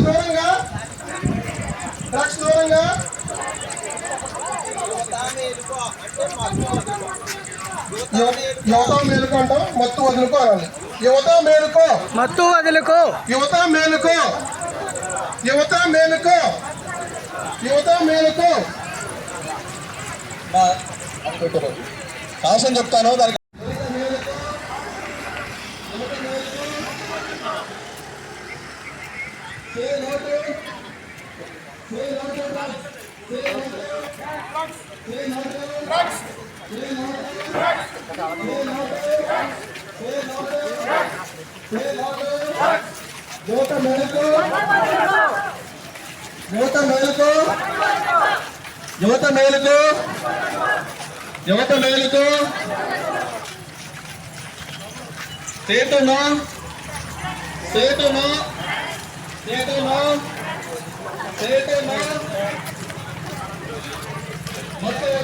దూరంగా ద్రాక్ష దూరంగా యువత మేలుకో అంటాం మత్తు వదులుకో అనాలి. యువత మేలుకో. మత్తు వదులుకో. యువత మేలుకో. యువత మేలుకో. యువత మేలుకో. కాసం చెప్తాను దానికి యువత మేలుకో యువత మేలుకో యువత మేలుకో యువత మేలుకో సేతును సేతును సేతును సేతును మొత్తం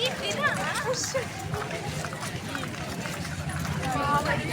Pipira. ప్రసాద్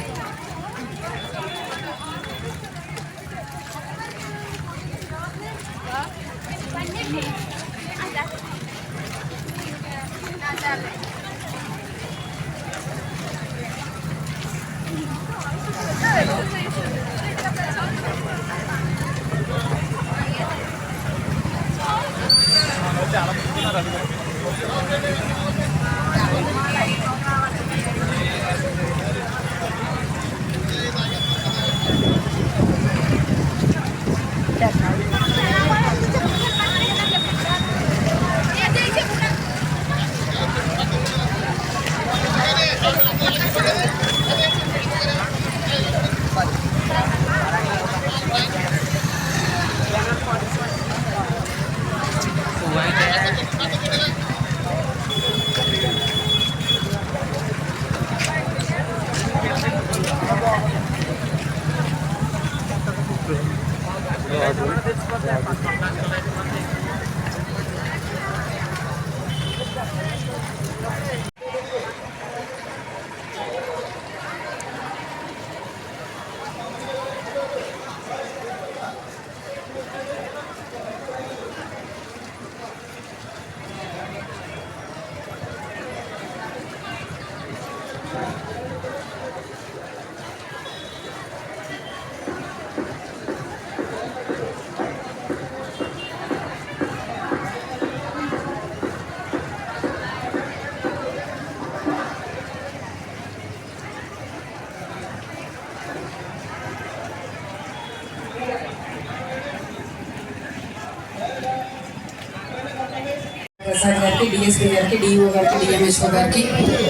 గారికి డిఎస్పీ గారికి డిఓ గారికి డిఎంహెచ్ఓ గారికి.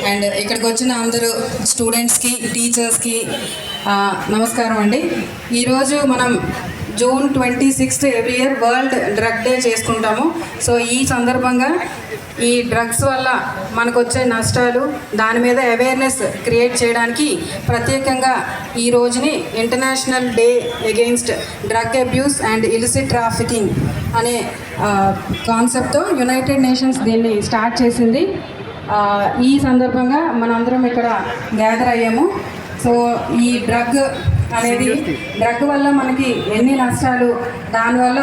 అండ్ ఇక్కడికి వచ్చిన అందరూ స్టూడెంట్స్కి టీచర్స్కి నమస్కారం అండి. ఈరోజు మనం June twenty sixth every year world drug day చేసుకుంటాము. సో ఈ సందర్భంగా ఈ డ్రగ్స్ వల్ల మనకు వచ్చే నష్టాలు దాని మీద అవేర్నెస్ క్రియేట్ చేయడానికి ప్రత్యేకంగా ఈ రోజుని international day against drug abuse and illicit trafficking అనే కాన్సెప్ట్తో యునైటెడ్ నేషన్స్ దీన్ని స్టార్ట్ చేసింది. ఈ సందర్భంగా మనందరం ఇక్కడ గ్యాదర్ అయ్యాము. సో ఈ డ్రగ్ అనేది డ్రగ్ వల్ల మనకి ఎన్ని నష్టాలు దానివల్ల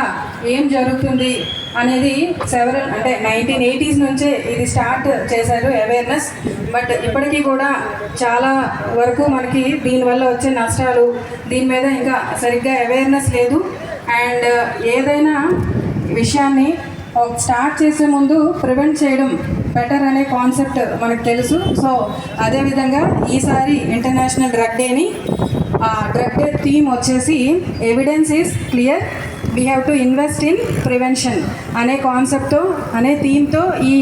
ఏం జరుగుతుంది అనేది సెవెరల్ అంటే నైన్టీన్ ఎయిటీస్ నుంచే ఇది స్టార్ట్ చేశారు అవేర్నెస్ బట్ ఇప్పటికీ కూడా చాలా వరకు మనకి దీనివల్ల వచ్చే నష్టాలు దీని మీద ఇంకా సరిగ్గా అవేర్నెస్ లేదు. అండ్ uh, ఏదైనా విషయాన్ని స్టార్ట్ చేసే ముందు ప్రివెంట్ చేయడం బెటర్ అనే కాన్సెప్ట్ మనకు తెలుసు. సో అదేవిధంగా ఈసారి ఇంటర్నేషనల్ డ్రగ్ డేని డ్రగ్ డే థీమ్ వచ్చేసి evidence is clear we have to invest in prevention అనే కాన్సెప్ట్తో అనే థీమ్తో ఈ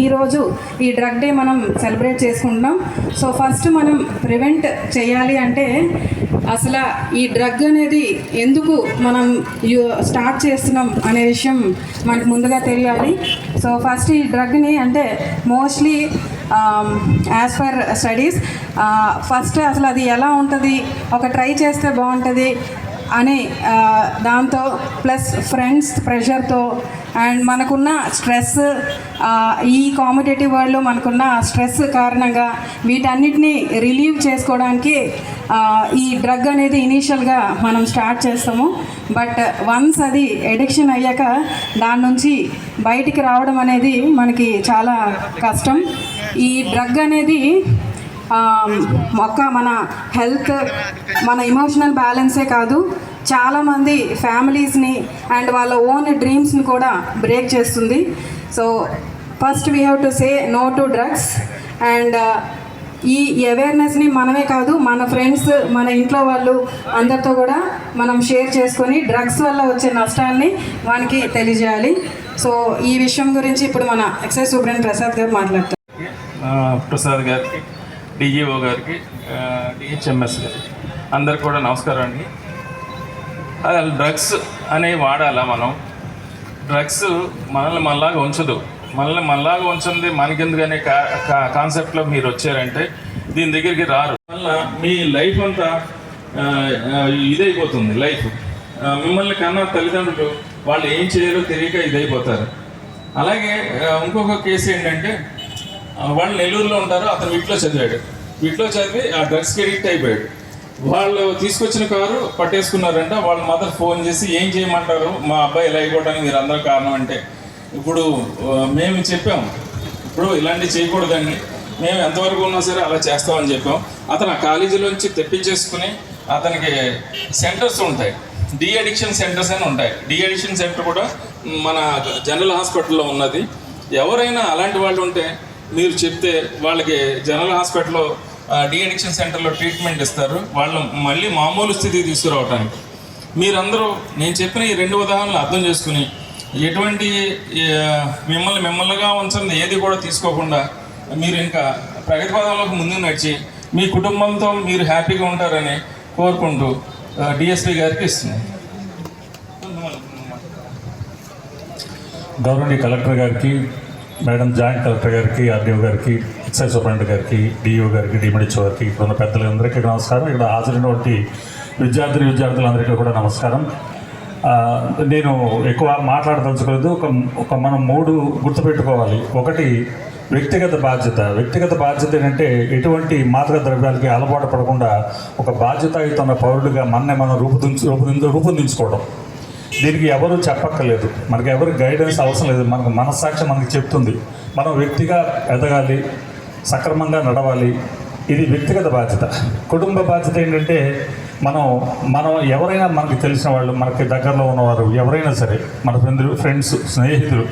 ఈరోజు ఈ డ్రగ్ డే మనం సెలబ్రేట్ చేసుకుంటున్నాం. సో ఫస్ట్ మనం ప్రివెంట్ చేయాలి అంటే అసలు ఈ డ్రగ్ అనేది ఎందుకు మనం స్టార్ట్ చేస్తున్నాం అనే విషయం మనకు ముందుగా తెలియాలి. సో ఫస్ట్ ఈ డ్రగ్ని అంటే mostly as per studies first అసలు అది ఎలా ఉంటుంది? ఒక ట్రై చేస్తే బాగుంటుంది. అని దాంతో ప్లస్ ఫ్రెండ్స్ ప్రెషర్తో అండ్ మనకున్న స్ట్రెస్ ఈ కాంపిటేటివ్ వరల్డ్లో మనకున్న స్ట్రెస్ కారణంగా వీటన్నిటిని రిలీవ్ చేసుకోవడానికి ఈ డ్రగ్ అనేది ఇనీషియల్గా మనం స్టార్ట్ చేస్తాము. బట్ వన్స్ అది ఎడిక్షన్ అయ్యాక దాని నుంచి బయటికి రావడం అనేది మనకి చాలా కష్టం. ఈ డ్రగ్ అనేది ఒక మన హెల్త్ మన ఇమోషనల్ బ్యాలెన్సే కాదు చాలామంది ఫ్యామిలీస్ని అండ్ వాళ్ళ ఓన్ డ్రీమ్స్ని కూడా బ్రేక్ చేస్తుంది. So first we have to say no to drugs and ఈ అవేర్నెస్ని మనమే కాదు మన ఫ్రెండ్స్ మన ఇంట్లో వాళ్ళు అందరితో కూడా మనం షేర్ చేసుకొని డ్రగ్స్ వల్ల వచ్చే నష్టాన్ని వానికి తెలియజేయాలి. సో ఈ విషయం గురించి ఇప్పుడు మన ఎక్సైజ్ సూపరింటెండెంట్ ప్రసాద్ గారు మాట్లాడతారు. ప్రసాద్ గారు. డిఈఓ గారికి డిహెచ్ఎంఎస్ గారికి అందరికి కూడా నమస్కారం అండి. అసలు డ్రగ్స్ అనేవి వాడాలా మనం? డ్రగ్స్ మనల్ని మనలాగా ఉంచదు. మనల్ని మనలాగా ఉంచింది మనకెందుకనే కా కా- కాన్సెప్ట్లో మీరు వచ్చారంటే దీని దగ్గరికి రారు. వల్ల మీ లైఫ్ అంతా ఇదైపోతుంది లైఫ్. మిమ్మల్ని కన్నా తల్లిదండ్రులు వాళ్ళు ఏం చేయాలో తెలియక ఇదైపోతారు. అలాగే ఇంకొక కేసు ఏంటంటే వాళ్ళు నెల్లూరులో ఉంటారు అతను వీటిలో చదివాడు. వీటిలో చదివి ఆ డ్రగ్స్కి అడిక్ట్ అయిపోయాడు. వాళ్ళు తీసుకొచ్చిన కారు పట్టేసుకున్నారంట వాళ్ళ మదర్ ఫోన్ చేసి ఏం చేయమంటారు? మా అబ్బాయి ఇలా అయిపోవడానికి మీరు అందరూ కారణం అంటే. ఇప్పుడు మేము చెప్పాం ఇప్పుడు ఇలాంటివి చేయకూడదండి. మేము ఎంతవరకు ఉన్నా సరే అలా చేస్తామని చెప్పాం. అతను ఆ కాలేజీలోంచి తెప్పించేసుకుని అతనికి సెంటర్స్ ఉంటాయి. డి అడిక్షన్ సెంటర్స్ అని ఉంటాయి. డి అడిక్షన్ సెంటర్ కూడా మన జనరల్ హాస్పిటల్లో ఉన్నది. ఎవరైనా అలాంటి వాళ్ళు ఉంటే మీరు చెప్తే వాళ్ళకి జనరల్ హాస్పిటల్లో డి అడిక్షన్ సెంటర్లో ట్రీట్మెంట్ ఇస్తారు. వాళ్ళు మళ్ళీ మామూలు స్థితికి తీసుకురావడానికి మీరందరూ నేను చెప్పిన ఈ రెండు ఉదాహరణలు అర్థం చేసుకుని ఎటువంటి మిమ్మల్ని మిమ్మల్నిగా ఉంచండి ఏది కూడా తీసుకోకుండా మీరు ఇంకా ప్రగతి పదంలోకి ముందుకు నడిచి మీ కుటుంబంతో మీరు హ్యాపీగా ఉంటారని కోరుకుంటూ డిఎస్పి గారికి ఇస్తున్నాను. గవర్నమెంట్ కలెక్టర్ గారికి మేడం జాయింట్ కలెక్టర్ గారికి ఆర్డీఓ గారికి ఎక్సైజ్ సూపరింటెండెంట్ గారికి డిఓ గారికి డిమిడిచో గారికి ఇక్కడ ఉన్న పెద్దలందరికీ నమస్కారం. ఇక్కడ హాజరైనటువంటి విద్యార్థిని విద్యార్థులందరికీ కూడా నమస్కారం. నేను ఎక్కువ మాట్లాడదలుచుకోలేదు. ఒక ఒక మనం మూడు గుర్తుపెట్టుకోవాలి. ఒకటి వ్యక్తిగత బాధ్యత. వ్యక్తిగత బాధ్యత ఏంటంటే ఎటువంటి మాదక ద్రవ్యాలకి అలవాటు పడకుండా ఒక బాధ్యతాయుతమైన పౌరుడిగా మననే మనం రూపుదించు రూపుదించు రూపొందించుకోవడం. దీనికి ఎవరు చెప్పక్కర్లేదు. మనకి ఎవరు గైడెన్స్ అవసరం లేదు. మనకు మనస్సాక్షి మనకి చెప్తుంది. మనం వ్యక్తిగా ఎదగాలి సక్రమంగా నడవాలి. ఇది వ్యక్తిగత బాధ్యత. కుటుంబ బాధ్యత ఏంటంటే మనం మనం ఎవరైనా మనకి తెలిసిన వాళ్ళు మనకి దగ్గరలో ఉన్నవారు ఎవరైనా సరే మన ఫ్రెండ్లు ఫ్రెండ్స్ స్నేహితులు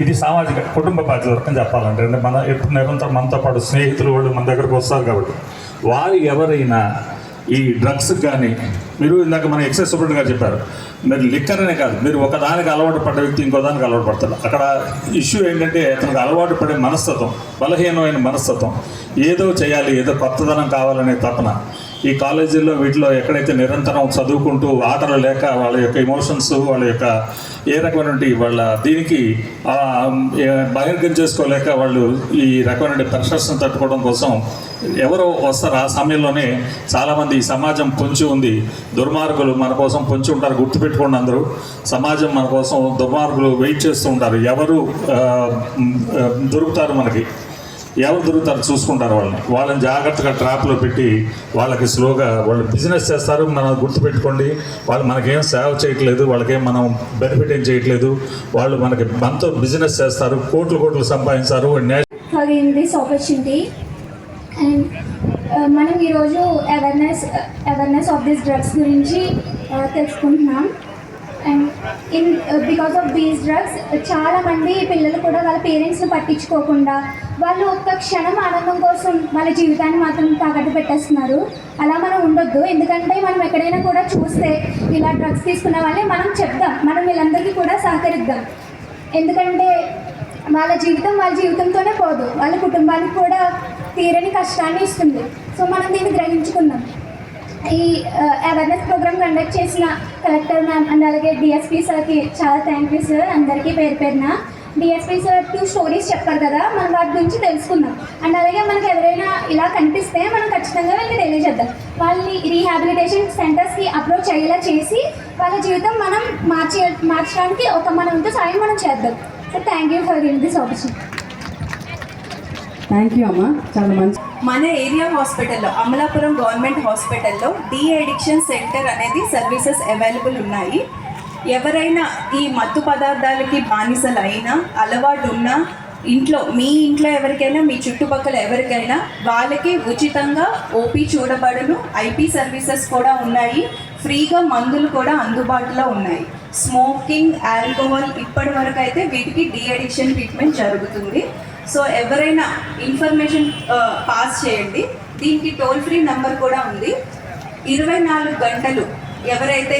ఇది సామాజిక కుటుంబ బాధ్యత వరకు చెప్పాలంటే అంటే మన ఎప్పుడు నిరంతరం మనతో పాటు స్నేహితులు వాళ్ళు మన దగ్గరకు వస్తారు కాబట్టి వారు ఎవరైనా ఈ డ్రగ్స్ కానీ మీరు ఇందాక మన ఎక్సైజ్ సూపరెంట్ గారు చెప్పారు మీరు లిక్కర్ అనే కాదు మీరు ఒక దానికి అలవాటు పడ్డ వ్యక్తి ఇంకో దానికి అలవాటు పడతారు. అక్కడ ఇష్యూ ఏంటంటే అతనికి అలవాటు పడే మనస్తత్వం బలహీనమైన మనస్తత్వం ఏదో చేయాలి ఏదో కొత్తదనం కావాలనే తపన ఈ కాలేజీల్లో వీటిలో ఎక్కడైతే నిరంతరం చదువుకుంటూ ఆటలు లేక వాళ్ళ యొక్క ఎమోషన్స్ వాళ్ళ యొక్క ఏ రకమైనటువంటి వాళ్ళ దీనికి బహిర్గం చేసుకోలేక వాళ్ళు ఈ రకమైన ప్రెషర్స్ని తట్టుకోవడం కోసం ఎవరో వస్తారు. ఆ సమయంలోనే చాలామంది ఈ సమాజం పొంచి ఉంది. దుర్మార్గులు మన కోసం పొంచి ఉంటారు. గుర్తుపెట్టుకోండి అందరూ. సమాజం మన కోసం దుర్మార్గులు వెయిట్ చేస్తూ ఉంటారు. ఎవరు దొరుకుతారు మనకి. ఎవరు దొరుకుతారు చూసుకుంటారు వాళ్ళని. వాళ్ళని జాగ్రత్తగా ట్రాప్లో పెట్టి వాళ్ళకి స్లోగా వాళ్ళు బిజినెస్ చేస్తారు మనం గుర్తుపెట్టుకోండి. వాళ్ళు మనకేం సేవ చేయట్లేదు వాళ్ళకేం మనం బెనిఫిట్ ఏం చేయట్లేదు. వాళ్ళు మనకి మనతో బిజినెస్ చేస్తారు కోట్లు కోట్లు సంపాదించారు. నేషనల్ for అండ్ మనం ఈరోజు awareness awareness of this drugs గురించి తెలుసుకుంటున్నాం. And in because of these drugs చాలామంది పిల్లలు కూడా వాళ్ళ పేరెంట్స్ని పట్టించుకోకుండా వాళ్ళు ఒక్క క్షణం ఆనందం కోసం వాళ్ళ జీవితాన్ని మాత్రం తాకట్టు పెట్టేస్తున్నారు. అలా మనం ఉండొద్దు. ఎందుకంటే మనం ఎక్కడైనా కూడా చూస్తే ఇలా డ్రగ్స్ తీసుకున్న వాళ్ళే మనం చెప్దాం. మనం వీళ్ళందరికీ కూడా సహకరిద్దాం. ఎందుకంటే వాళ్ళ జీవితం వాళ్ళ జీవితంతోనే పోదు. వాళ్ళ కుటుంబానికి కూడా తీరని కష్టాన్ని ఇస్తుంది. సో మనం దీన్ని గ్రహించుకుందాం. ఈ అవేర్నెస్ ప్రోగ్రామ్ కండక్ట్ చేసిన కలెక్టర్ మ్యామ్ అండ్ అలాగే డిఎస్పీ సార్కి చాలా థ్యాంక్ యూ సార్ అందరికీ పేరు పేరున. డిఎస్పీ సార్ టూ స్టోరీస్ చెప్పారు కదా మనం వాటి గురించి తెలుసుకుందాం. అండ్ అలాగే మనకు ఎవరైనా ఇలా కనిపిస్తే మనం ఖచ్చితంగా వెళ్ళి తెలియజేద్దాం. వాళ్ళని రీహాబిలిటేషన్ సెంటర్స్కి అప్రోచ్ అయ్యేలా చేసి వాళ్ళ జీవితం మనం మార్చే మార్చడానికి ఒక మన వంతు సాయం మనం చేద్దాం. So thank you for giving this opportunity thank you అమ్మ. చాలా మంచి మన ఏరియా హాస్పిటల్లో అమలాపురం గవర్నమెంట్ హాస్పిటల్లో డి అడిక్షన్ సెంటర్ అనేది సర్వీసెస్ అవైలబుల్ ఉన్నాయి. ఎవరైనా ఈ మత్తు పదార్థాలకి బానిసలు అయినా అలవాటు ఉన్నా ఇంట్లో మీ ఇంట్లో ఎవరికైనా మీ చుట్టుపక్కల ఎవరికైనా వాళ్ళకి ఉచితంగా ఓపీ చూడబడును ఐపీ సర్వీసెస్ కూడా ఉన్నాయి. ఫ్రీగా మందులు కూడా అందుబాటులో ఉన్నాయి. స్మోకింగ్ ఆల్కహాల్ ఇప్పటి వరకు అయితే వీటికి డి అడిక్షన్ ట్రీట్మెంట్ జరుగుతుంది. సో ఎవరైనా ఇన్ఫర్మేషన్ పాస్ చేయండి. దీనికి టోల్ ఫ్రీ నెంబర్ కూడా ఉంది. ఇరవై నాలుగు గంటలు ఎవరైతే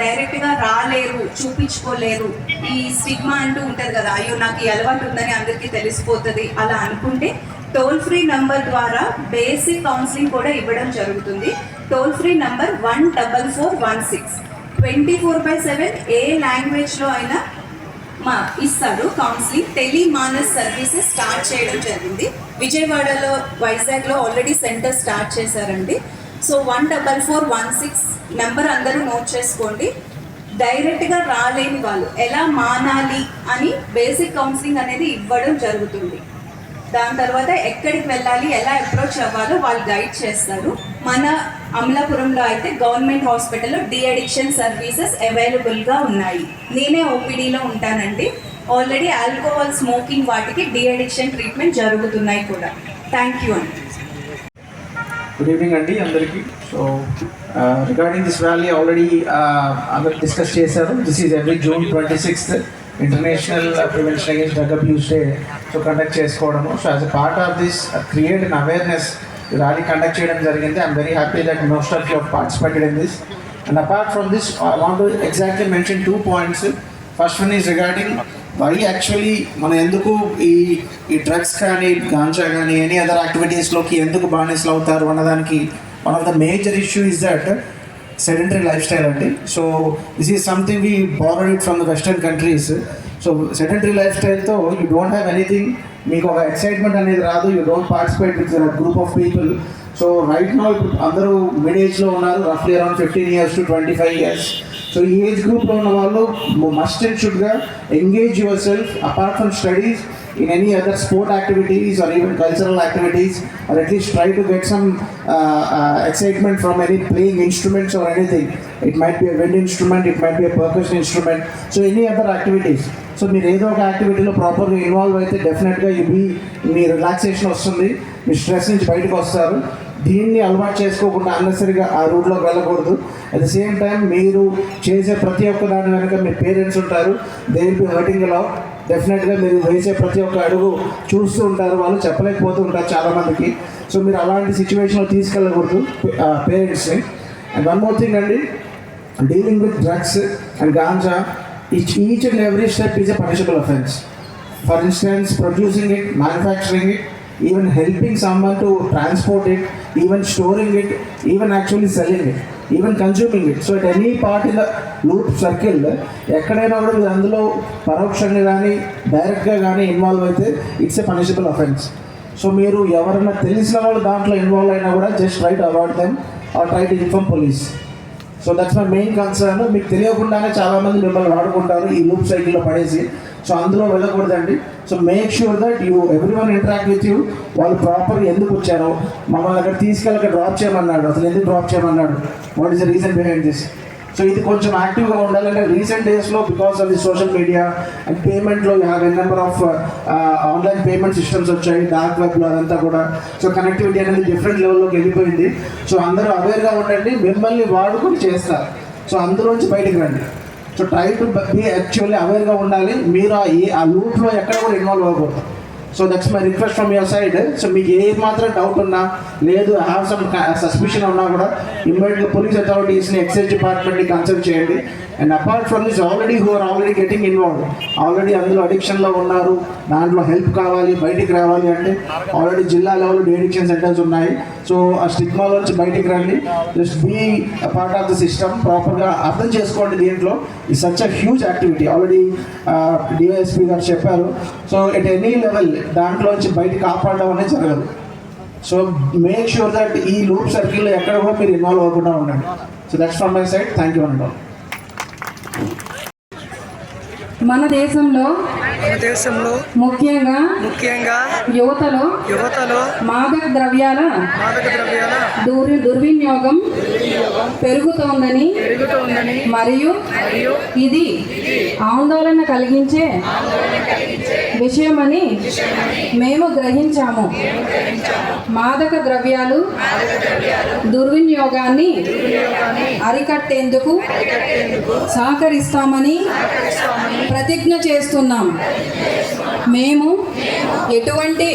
డైరెక్ట్గా రాలేరు చూపించుకోలేరు ఈ స్టిగ్మా అంటూ ఉంటుంది కదా అయ్యో నాకు ఈ అలవాటు ఉందని అందరికీ తెలిసిపోతుంది అలా అనుకుంటే టోల్ ఫ్రీ నంబర్ ద్వారా బేసిక్ కౌన్సిలింగ్ కూడా ఇవ్వడం జరుగుతుంది. Toll free number one double four one six. Twenty four by seven a లాంగ్వేజ్లో అయినా మా ఇస్తారు counselling tele Manas services start చేయడం జరిగింది. విజయవాడలో వైజాగ్లో ఆల్రెడీ సెంటర్ స్టార్ట్ చేశారండి. So one double four one six number అందరూ నోట్ చేసుకోండి. డైరెక్ట్గా రాలేని వాళ్ళు ఎలా మానాలి అని బేసిక్ కౌన్సిలింగ్ అనేది ఇవ్వడం జరుగుతుంది. దాని తర్వాత ఎక్కడికి వెళ్ళాలి ఎలా అప్రోచ్ అవ్వాలో వాళ్ళు గైడ్ చేస్తారు. మన అమలాపురంలో అయితే గవర్నమెంట్ హాస్పిటల్లో డి అడిక్షన్ సర్వీసెస్ అవైలబుల్గా ఉన్నాయి. నేనే ఓపీడీలో ఉంటానండి. ఆల్రెడీ ఆల్కహాల్ స్మోకింగ్ వాటికి డి అడిక్షన్ ట్రీట్మెంట్ జరుగుతున్నాయి కూడా. థ్యాంక్ యూ అండి. గుడ్ ఈవినింగ్ అండి అందరికీ. So regarding this rally already అందరు డిస్కస్ చేశారు. This is every June twenty sixth international prevention against drug abuse day so conduct చేసుకోవడము. So as a part of this create an awareness rally conduct చేయడం జరిగింది I'm very happy that most of you participated in this and apart from this I want exactly mention two points first one is regarding why actually మనం ఎందుకు ఈ ఈ drugs కానీ గాంజా కానీ any other యాక్టివిటీస్లోకి ఎందుకు బానిసలు అవుతారు అన్నదానికి one of the major issue is that sedentary life style అండి. So this is something we borrowed it from the western countries so sedentary life స్టైల్తో you don't have anything మీకు ఒక excitement అనేది రాదు. You don't participate with group of people so right no ఇప్పుడు అందరూ mid ఏజ్లో ఉన్నారు. రఫ్లీ around fifteen years to twenty five years so ఈ age గ్రూప్లో ఉన్న వాళ్ళు must and షుడ్గా engage your self apart from studies in any other sport activities or even cultural activities or at least try to get some excitement from any playing instruments or anything it might be a wind instrument it might be a purpose instrument so any other activities so మీరు ఏదో ఒక యాక్టివిటీలో ప్రాపర్గా involve అయితే డెఫినెట్గా ఇవి మీ relaxation వస్తుంది. మీ stress నుంచి బయటకు వస్తారు. దీన్ని అలవాటు చేసుకోకుండా అన్నెసరిగా ఆ రూట్లోకి వెళ్ళకూడదు. అట్ ద సేమ్ టైం మీరు చేసే ప్రతి ఒక్క దాని వెనుక మీ పేరెంట్స్ ఉంటారు. They will be hurting love డెఫినెట్గా మీరు వేసే ప్రతి ఒక్క అడుగు చూస్తూ ఉంటారు. వాళ్ళు చెప్పలేకపోతూ ఉంటారు చాలామందికి. సో మీరు అలాంటి సిచ్యువేషన్లో తీసుకెళ్ళకూడదు పేరెంట్స్ని అండ్ వన్ మోర్ థింగ్ అండి. Dealing with drugs and ganja each each and every step is a punishable offence for instance producing it manufacturing it even helping someone to transport it, even storing it, even actually selling it, even consuming it. So at any part in the loop circle ఎక్కడైనా కూడా మీరు అందులో పరోక్షంగా కానీ డైరెక్ట్గా కానీ involve అయితే it's a punishable offence so మీరు ఎవరైనా తెలిసిన వాళ్ళు దాంట్లో ఇన్వాల్వ్ అయినా కూడా just right award them or try to inform police so that's my main concern మీకు తెలియకుండానే చాలామంది మిమ్మల్ని వాడుకుంటారు ఈ లూప్ సైకిల్లో పడేసి. సో అందులో వెళ్ళకూడదండి. So make sure that you everyone interact with you వాళ్ళు ప్రాపర్ ఎందుకు వచ్చారో మమ్మల్ని అక్కడ తీసుకెళ్ళి అక్కడ డ్రాప్ చేయమన్నాడు. అసలు ఎందుకు డ్రాప్ చేయమన్నాడు? What is the reason behind this so ఇది కొంచెం యాక్టివ్గా ఉండాలంటే రీసెంట్ డేస్లో because of the social media and పేమెంట్లో have an number of online payment systems వచ్చాయి డార్క్ వెబ్లో అదంతా కూడా. సో కనెక్టివిటీ అనేది డిఫరెంట్ లెవెల్లోకి వెళ్ళిపోయింది. సో అందరూ అవేర్గా ఉండండి మిమ్మల్ని వాడుకొని చేస్తారు. సో అందులోంచి బయటికి రండి. So try to be actually అవేర్గా ఉండాలి. మీరు ఆ ఏ ఆ లూప్లో ఎక్కడ కూడా ఇన్వాల్వ్ అవ్వకూడదు. So that's my request from your side so మీకు ఏ మాత్రం డౌట్ ఉన్నా లేదు హ్యావ్ సమ్ సస్పిషన్ ఉన్నా కూడా ఇమ్మీడియట్గా పోలీస్ అథారిటీస్ని ఎక్సైజ్ డిపార్ట్మెంట్ని కన్సల్ట్ చేయండి. And apart from this already who are already getting involve already అందులో అడిక్షన్లో ఉన్నారు దాంట్లో హెల్ప్ కావాలి బయటికి రావాలి అంటే ఆల్రెడీ జిల్లా లెవెల్ అడిక్షన్ సెంటర్స్ ఉన్నాయి. సో ఆ స్టిగ్మాలోంచి బయటికి రండి. Just be part of the system ప్రాపర్గా అర్థం చేసుకోండి దీంట్లో. ఈ such a huge activity already DYSP గారు చెప్పారు సో ఎట్ ఎనీ లెవెల్ దాంట్లోంచి బయటికి కాపాడడం అనేది జరగదు. సో మేక్ షూర్ దట్ ఈ లూప్ సర్కిల్లో ఎక్కడ కూడా మీరు ఇన్వాల్వ్ అవ్వకుండా ఉండండి. So that's from my side thank you and మన దేశంలో మన దేశంలో ముఖ్యంగా ముఖ్యంగా యువతలో యువతలో మాదక ద్రవ్యాల మాదక ద్రవ్యాల దుర్ దుర్వినియోగం పెరుగుతోందని పెరుగుతోందని మరియు ఇది ఆందోళన కలిగించే విషయమని మేము గ్రహించాము. మాదక ద్రవ్యాలు దుర్వినియోగాన్ని అరికట్టేందుకు సహకరిస్తామని ప్రతిజ్ఞ చేస్తున్నాం. మేము ఎటువంటి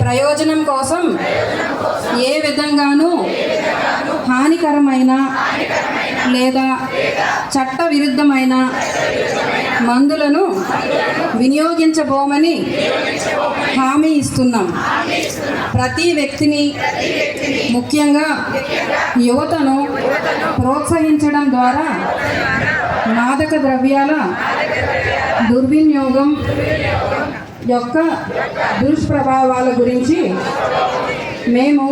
ప్రయోజనం కోసం ఏ విధంగానూ హానికరమైన లేదా చట్ట విరుద్ధమైన మందులను వినియోగించబోమని హామీ ఇస్తున్నాం. ప్రతి వ్యక్తిని ముఖ్యంగా యువతను ప్రోత్సహించడం ద్వారా మాదక ద్రవ్యాల దుర్వినియోగం యొక్క దుష్ప్రభావాల గురించి మేము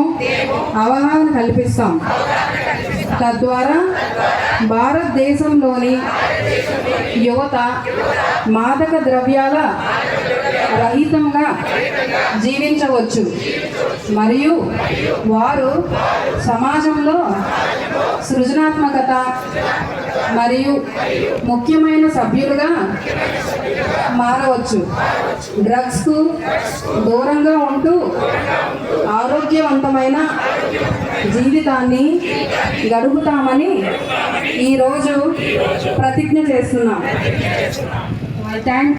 అవగాహన కల్పిస్తాం. తద్వారా భారతదేశంలోని యువత మాదక ద్రవ్యాల రహితంగా జీవించవచ్చు. మరియు వారు సమాజంలో సృజనాత్మకత మరియు ముఖ్యమైన సభ్యులుగా మారవచ్చు. డ్రగ్స్కు దూరంగా ఉంటూ ఆరోగ్యవంతమైన జీవితాన్ని గడుపుతామని ఈరోజు ప్రతిజ్ఞ చేస్తున్నాం. థ్యాంక్